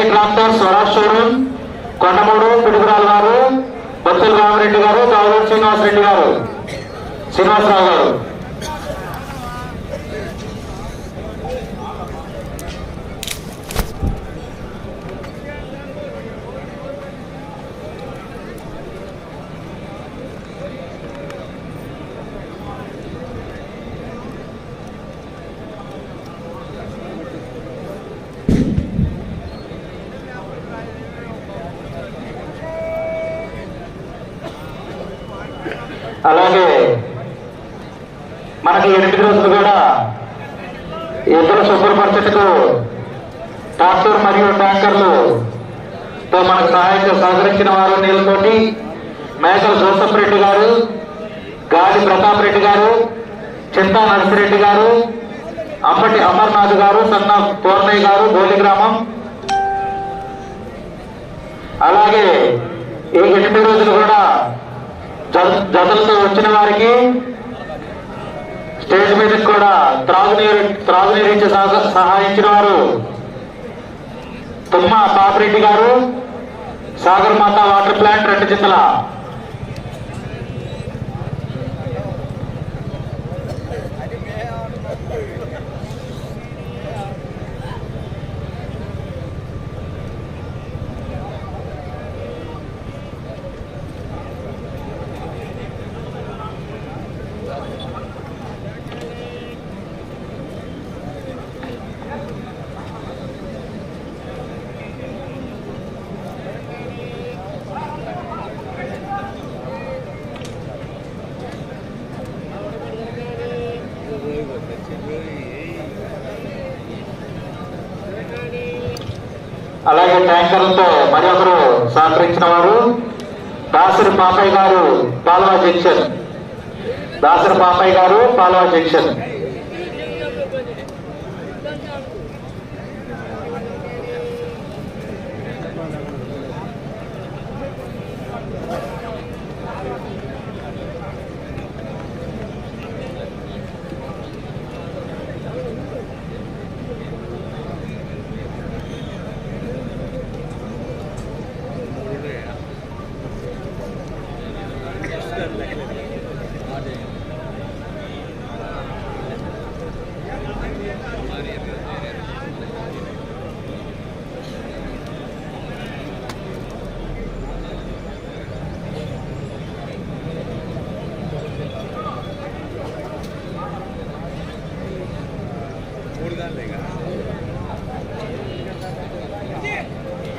అలాగే tractor Swaraj showroom Kondamudu Piduguralla గారు బొత్తుల రామరెడ్డి గారు దావూరు శ్రీనివాసరెడ్డి గారు. శ్రీనివాసరావు గారు. అలాగే మనకి ఎనిమిది రోజులు కూడా ఇద్దరు శుభ్రపరచటకు ట్రాక్టర్ మరియు ట్యాంకర్లు తో మనకు సహాయంగా సహకరించిన వారు నీళ్ళతోటి మేకల జోసఫ్ రెడ్డి గారు గాలి ప్రతాప్ రెడ్డి గారు చింతా నరసిరెడ్డి గారు అప్పటి అమర్నాథ్ గారు సన్న పూర్ణయ్య గారు గోలి గ్రామం. అలాగే ఈ ఎనిమిది రోజులు కూడా జతలతో వచ్చిన వారికి స్టేజ్ మీద కూడా త్రాగునీరు త్రాగునీరు ఇచ్చి సహ- సహాయించిన వారు తుమ్మ పాపిరెడ్డి గారు సాగర్ మాత వాటర్ ప్లాంట్ రెండు జిల్లా అలాగే ట్యాంకర్లతో మరి ఒకరు సహకరించిన వారు దాసరి పాపయ్య గారు పాల్వా జంక్షన్. దాసరి పాపయ్య గారు పాల్వా జంక్షన్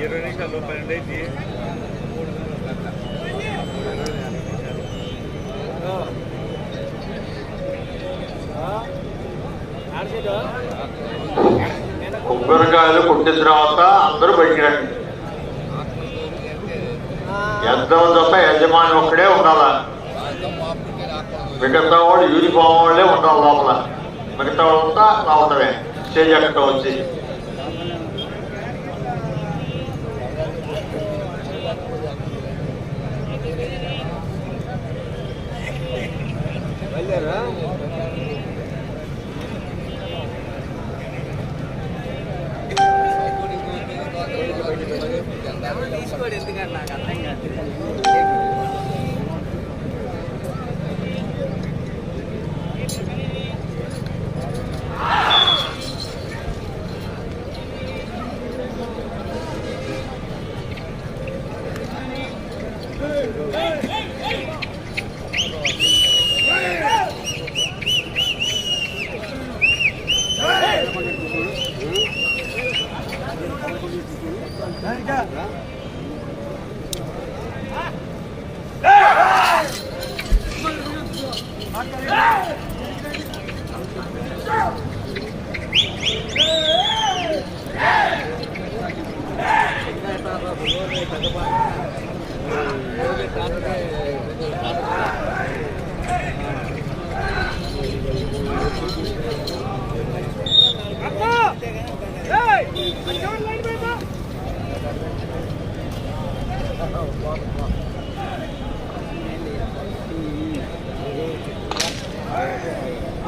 ఇరవై నిమిషాలు పన్నెండు అయితే కొబ్బరికాయలు కొట్టిన తర్వాత అందరూ బయటికి రండి. ఎంతో తప్ప యజమాని ఒక్కడే ఉండాలా? మిగతా వాడు యూనిఫామ్ వాళ్ళే ఉండాలి లోపల. మిగతా వాళ్ళంతా రావటమే. స్టేజ్ ఎక్కడం వచ్చి. すごい。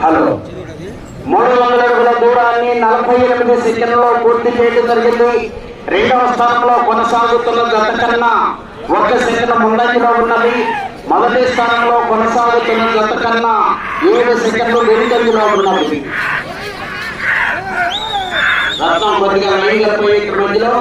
హలో. మూడు వందల అడుగుల దూరాన్ని నలభై ఎనిమిది సెకండ్లో పూర్తి చేయడం జరిగింది. రెండవ స్థానంలో కొనసాగుతున్న గత కన్నా ఒక సెకండ్ ముందంజలో ఉన్నది. మొదటి స్థానంలో కొనసాగుతున్న గత కన్నా ఏడు సెకండ్లు వెనుకంజలో ఉన్నది. రత్నం కొద్దిగా లైన్గా పోయి మధ్యలో.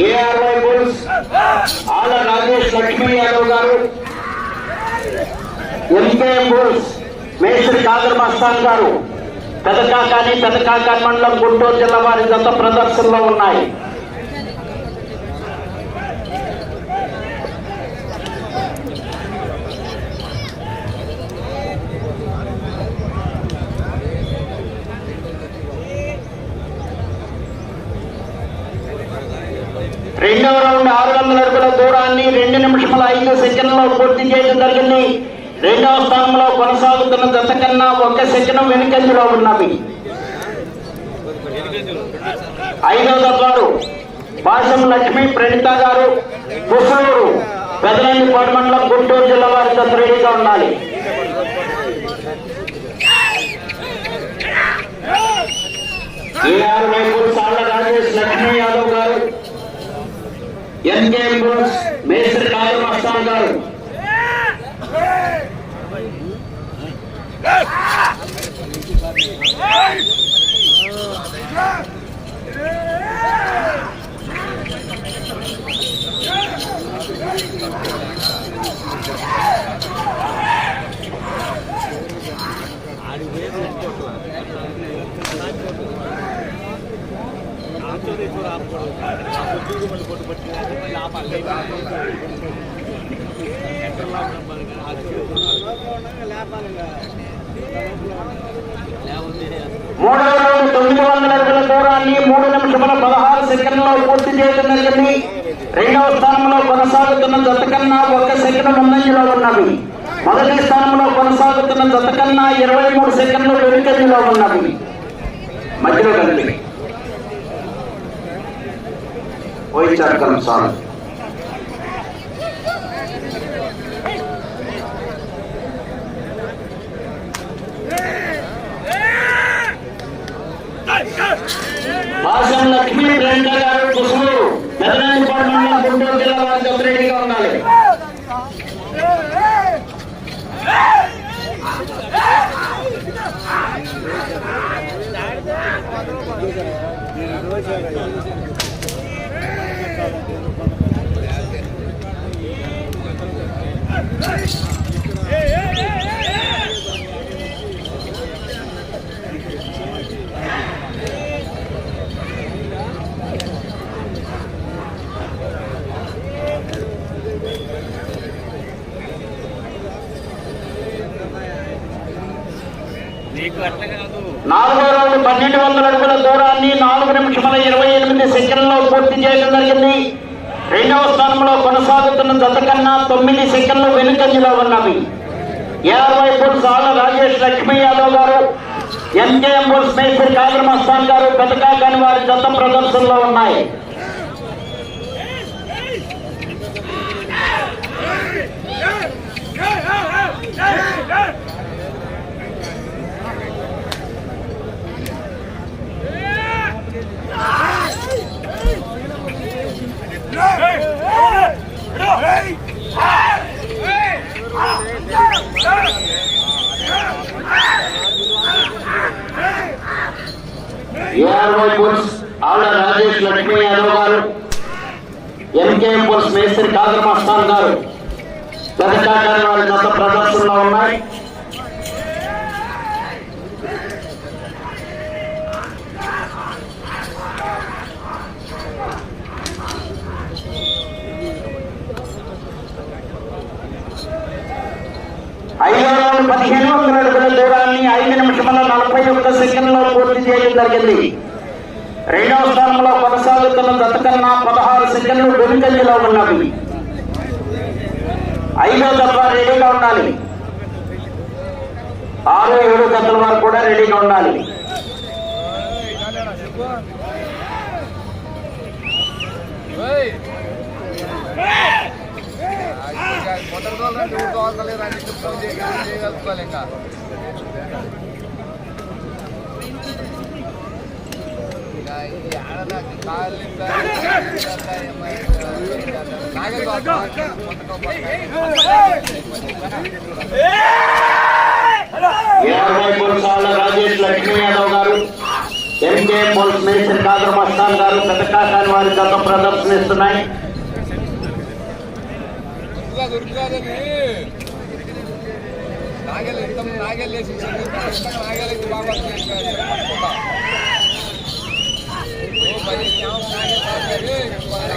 ఏఆర్వై బుల్స్ ఆల రాజేష్ లక్ష్మీ యాదవ్ గారు ఎంకేఎం బుల్స్ మేస్త్రి కాదర్ మస్తాన్ గారు పెదకాకాని పెదకాకాని మండలం గుంటూరు జిల్లా వారి జత ప్రదర్శనలో ఉన్నాయి రెండవ రౌండ్ ఆరు వందల అడుగుల రెండు నిమిషముల ఐదు సెకండ్లో పూర్తి చేయడం జరిగింది. రెండవ స్థానంలో కొనసాగుతున్న జత కన్నా ఒక సెకండ్ వెనుకంజలో ఉన్నవి. ఐదవ దత్వారు భాషం లక్ష్మి ప్రణిత గారు పుసూరు పెదలండిపాడు మండలం గుంటూరు జిల్లా వారి జత ఉండాలి. ఏఆర్ వైపు సాళ్ళ రాజేష్ లక్ష్మీ యాదవ్ గారు ఎన్కే బోస్ మేస్త్రి కాదు మస్తాన్ గారు. మూడు రౌండ్ తొమ్మిది వందల అడుగుల దూరాన్ని మూడు నిమిషముల పదహారు సెకండ్లో పూర్తి చేయడం జరిగింది రెండవ స్థానంలో కొనసాగుతున్న జత కన్నా ఒక సెకండ్ ముందంజలో ఉన్నవి మొదటి స్థానంలో కొనసాగుతున్న జత కన్నా ఇరవై మూడు సెకండ్లు వెనుకంజలో ఉన్నవి మధ్యలో కలిపి పోయిచారు సార్ భాషం లక్ష్మీ ప్రియాంక గారు కుసుమూరు పెదనందిపాడు మండలం గుంటూరు జిల్లా వారి జత రెడీగా ఉండాలి నీకు అట్లా కాదు నాలుగో రౌండ్ పన్నెండు వందల అడుగుల దూరాన్ని నాలుగు నిమిషముల ఇరవై ఎనిమిది సెకండ్లో పూర్తి చేయడం జరిగింది. రెండవ స్థానంలో కొనసాగుతున్న జత కన్నా తొమ్మిది సెకండ్లు వెనుకంజలో ఉన్నవి. ఏఆర్వై బుల్స్ ఆళ్ళ రాజేష్ లక్ష్మీ యాదవ్ గారు ఎంకేఎం బుల్స్ మేస్త్రి కాదర్ మస్తాన్ గారు పెదకా కాని వారి జత ప్రదర్శనలో ఉన్నాయి ఏఆర్వై బుల్స్ ఆళ్ళ రాజేష్ లక్ష్మీ యాదవ్ గారు ఎన్కేఎం బుల్స్ మేస్త్రి కాదర్ మస్తాన్ గారు పెదకా కాని వారి జత ప్రదర్శనలో ఉన్నాయి ఐదో రౌండ్ పదిహేను వందల అడుగుల దూరాన్ని ఐదు నిమిషముల ఒక్క సెకండ్లో పూర్తి చేయడం జరిగింది రెండవ స్థానంలో కొనసాగుతున్న జత కన్నా పదహారు సెకండ్లు వెనుకంజలో ఉన్నవి ఐదో దఫా రెడీగా ఉండాలి ఆరు ఏడు గంటల వరకు కూడా రెడీగా ఉండాలి మొదటి రోజు రెండు ఫోన్ చేయగలుగుతాను ఇంకా ఇక ఈ ఆడదానికి కాళ్ళు రాజేష్ లక్ష్మీ యాదవ్ గారు ఎంకే కాదర్ మస్తాన్ గారు వారి గత ప్రదర్శనిస్తున్నాయి. నాగేళ్ళు నాగేళ్ళు నాగేళ్ళకి బాగా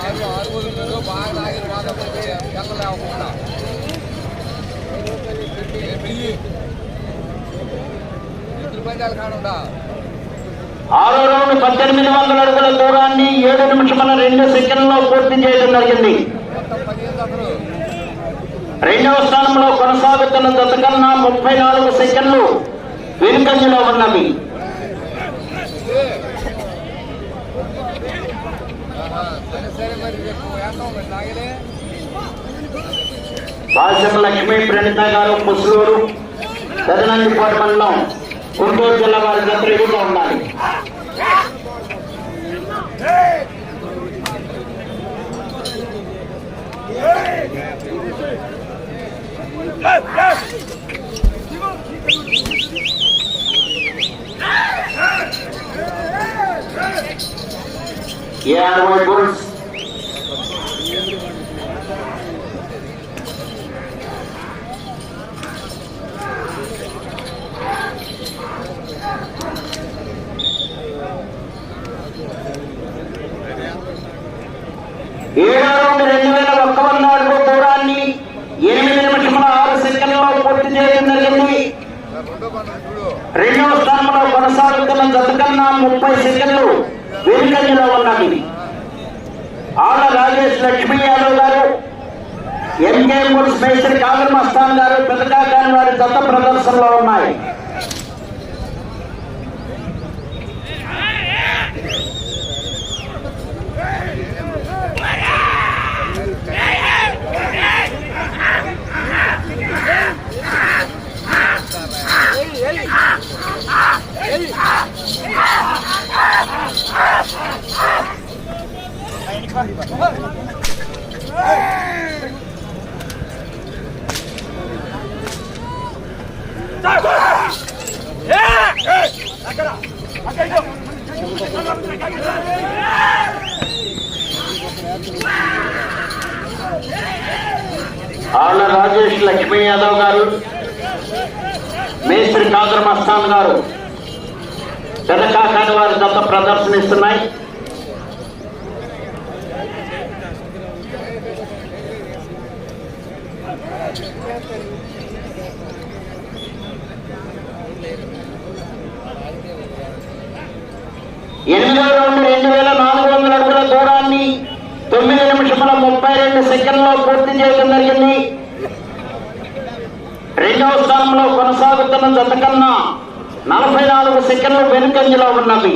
ఆరు ఆరు రోజుల్లో బాగా నాగేలు బాగా వెళ్ళలేకుండా ఎదురు పందాలు కానుండా ఆరో రౌండ్ పద్దెనిమిది వందల అడుగుల దూరాన్ని ఏడు నిమిషముల రెండు సెకండ్లో పూర్తి చేయడం జరిగింది. రెండవ స్థానంలో కొనసాగుతున్న జత కన్నా ముప్పై నాలుగు సెకండ్లు వెనుకంజలో ఉన్నవి. సరే మరి రేపు లక్ష్మీ ప్రణిత గారు ముసలూరు పెదనందిపాటి మండలం గుంటూరు జిల్లా వారి జత రెడీగా ఉండాలి. ఏఆర్వై బుల్స్ ఏడో రౌండ్ రెండు వేల ఒక్క వంద అడుగు దూరాన్ని ఎనిమిది నిమిషముల ఆరు సెకండ్లో పూర్తి చేయడం జరిగింది రెండో రెండవ స్థానంలో కొనసాగుతున్న జతకన్నా ముప్పై సెకండ్లు వెనుకంజలో ఉన్నది. ఆడ రాజేష్ లక్ష్మీ యాదవ్ గారు ఎంకే ముల్స్ మేస్త్రి కాగర్మ స్థాన్ గారు పెద్దకాకాని వారి జత ప్రదర్శనలో ఉన్నాయి ఆళ్ళ రాజేష్ లక్ష్మీ యాదవ్ గారు మేస్త్రి కాదర్ మస్తాన్ గారు పెదకాకాని వారి జత ప్రదర్శనిస్తున్నాయి. ఎనిమిది రౌండ్ రెండు వేల నాలుగు వందల అడుగుల దూరాన్ని తొమ్మిది నిమిషముల ముప్పై రెండు సెకండ్లో పూర్తి చేయడం జరిగింది. రెండవ స్థానంలో కొనసాగుతున్న జత కన్నా నలభై నాలుగు సెకండ్లు వెనుకంజలో ఉన్నవి.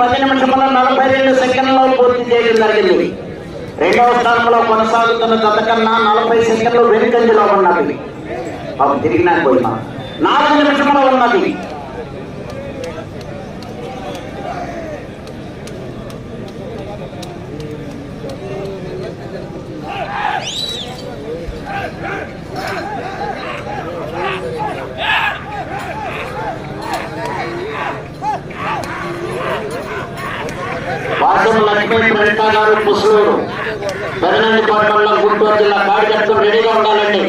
పది నిమిషముల నలభై రెండు సెకండ్లలో పూర్తి చేయడం జరిగింది. రెండవ స్థానంలో కొనసాగుతున్న జత కన్నా నలభై సెకండ్లు వెనుకంజలో ఉన్నది తిరిగినా పోయినా. నాలుగు నిమిషముల ఉన్నది. వాసం లక్ష్మీ ప్రణిత గుంటూరు జిల్లా కార్యకర్తలు రెడీగా ఉండాలండి.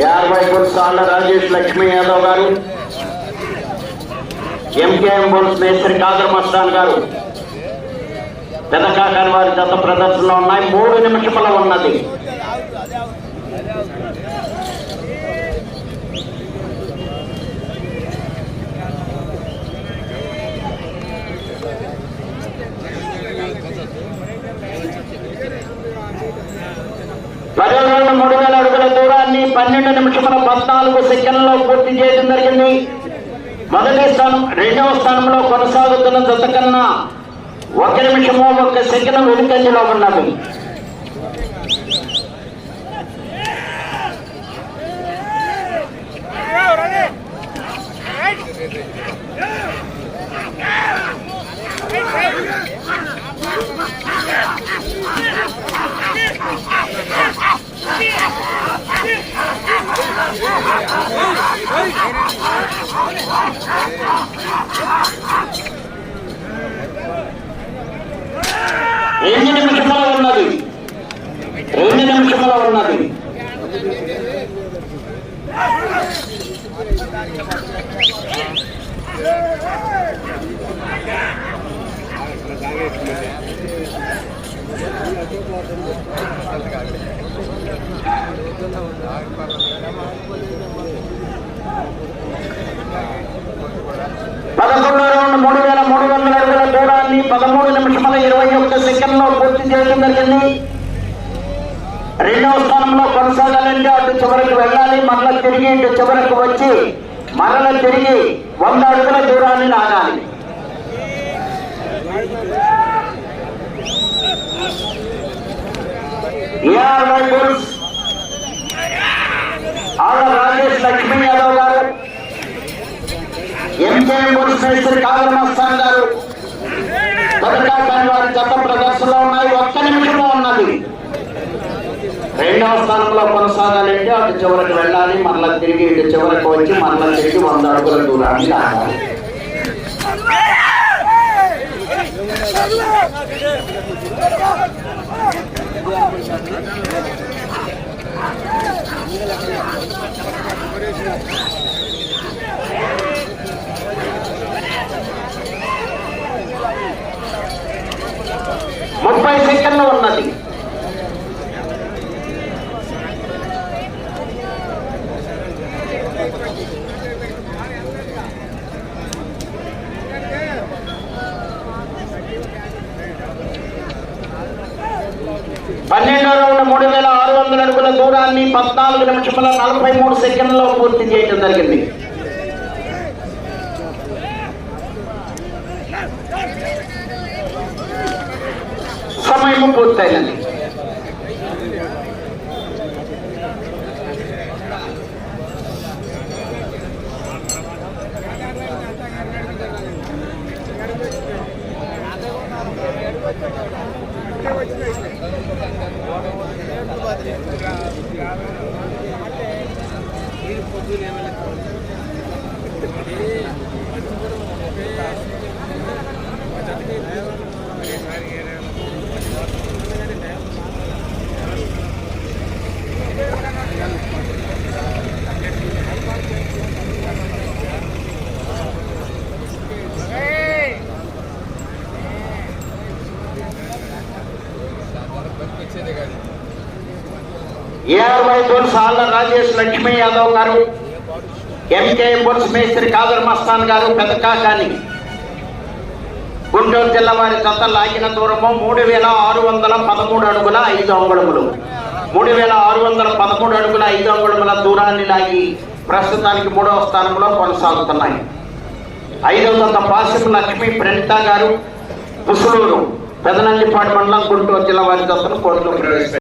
యాభై సార్ల రాజేష్ లక్ష్మీ యాదవ్ గారు ఎంకేఎం బోల్స్ మేస్త్రి కాదర్ మస్తాన్ గారు. పెదకాకని వారి జత ప్రదర్శనలో ఉన్నాయి. మూడు నిమిషముల ఉన్నది. పదిహేను మూడు వేల అడుగుల దూరాన్ని పన్నెండు నిమిషముల పద్నాలుగు సెకండ్లో పూర్తి చేయడం జరిగింది. మొదటి స్థానం రెండవ స్థానంలో కొనసాగుతున్న జత కన్నా ఒక నిమిషము ఒక సెకండ్ వెనుకంజలో ఉన్నది. రెండు నిమిషముల ఉన్నది. రెండు నిమిషముల ఉన్నది పదకొండు రౌండ్ మూడు వేల మూడు వందల అడుగుల దూరాన్ని పదమూడు నిమిషముల ఇరవై ఒక్క సెకండ్లో పూర్తి చేయడం జరిగింది. రెండవ స్థానంలో కొనసాగాలంటే అటు చివరకు వెళ్ళాలి మరల తిరిగి ఇటు చివరకు వచ్చి మరల తిరిగి వంద అడుగుల దూరాన్ని నాగాలి ఏఆర్ వైబుల్స్ ఆళ్ళ రాజేష్ లక్ష్మీ యాదవ్ గారు ఎంజే పోలీస్ మేస్త్రి కాదర్ గారు బతుకా వారి జత ప్రదర్శనలో ఉన్నాయి. ఒక్క నిమిషంలో ఉన్నది. రెండవ స్థానంలో కొనసాగాలంటే అటు చివరికి వెళ్ళాలి మరలా తిరిగి ఇటు చివరికి వచ్చి మరలా తిరిగి వంద అడుగుల దూరాన్ని లాగాలి ముప్పై సెకండ్లు ఉన్నది పన్నెండో రౌండ్ మూడు వేల ఆరు వందల అడుగుల దూరాన్ని పద్నాలుగు నిమిషముల నలభై మూడు సెకండ్లో పూర్తి చేయడం జరిగింది. ఇరవై వైబుల్స్ ఆళ్ళ రాజేష్ లక్ష్మీ యాదవ్ గారు ఎంకే బుల్స్ మేస్త్రి కాదర్ మస్తాన్ గారు పెదకాకాని. గుంటూరు జిల్లా వారి చెత్త లాగిన దూరము మూడు వేల ఆరు వందల పదమూడు అడుగుల ఐదు అంగుళములు. మూడు వేల ఆరు వందల పదమూడు అడుగుల ఐదు అంగుళముల దూరాన్ని లాగి ప్రస్తుతానికి మూడవ స్థానంలో కొనసాగుతున్నాయి. ఐదవ వందల పాసిపు లక్ష్మి ప్రణిత గారు ముసులూరు పెదనందిపాడు మండలం గుంటూరు జిల్లా వారి జతను కోర్టులో ప్రవేశపెట్టారు.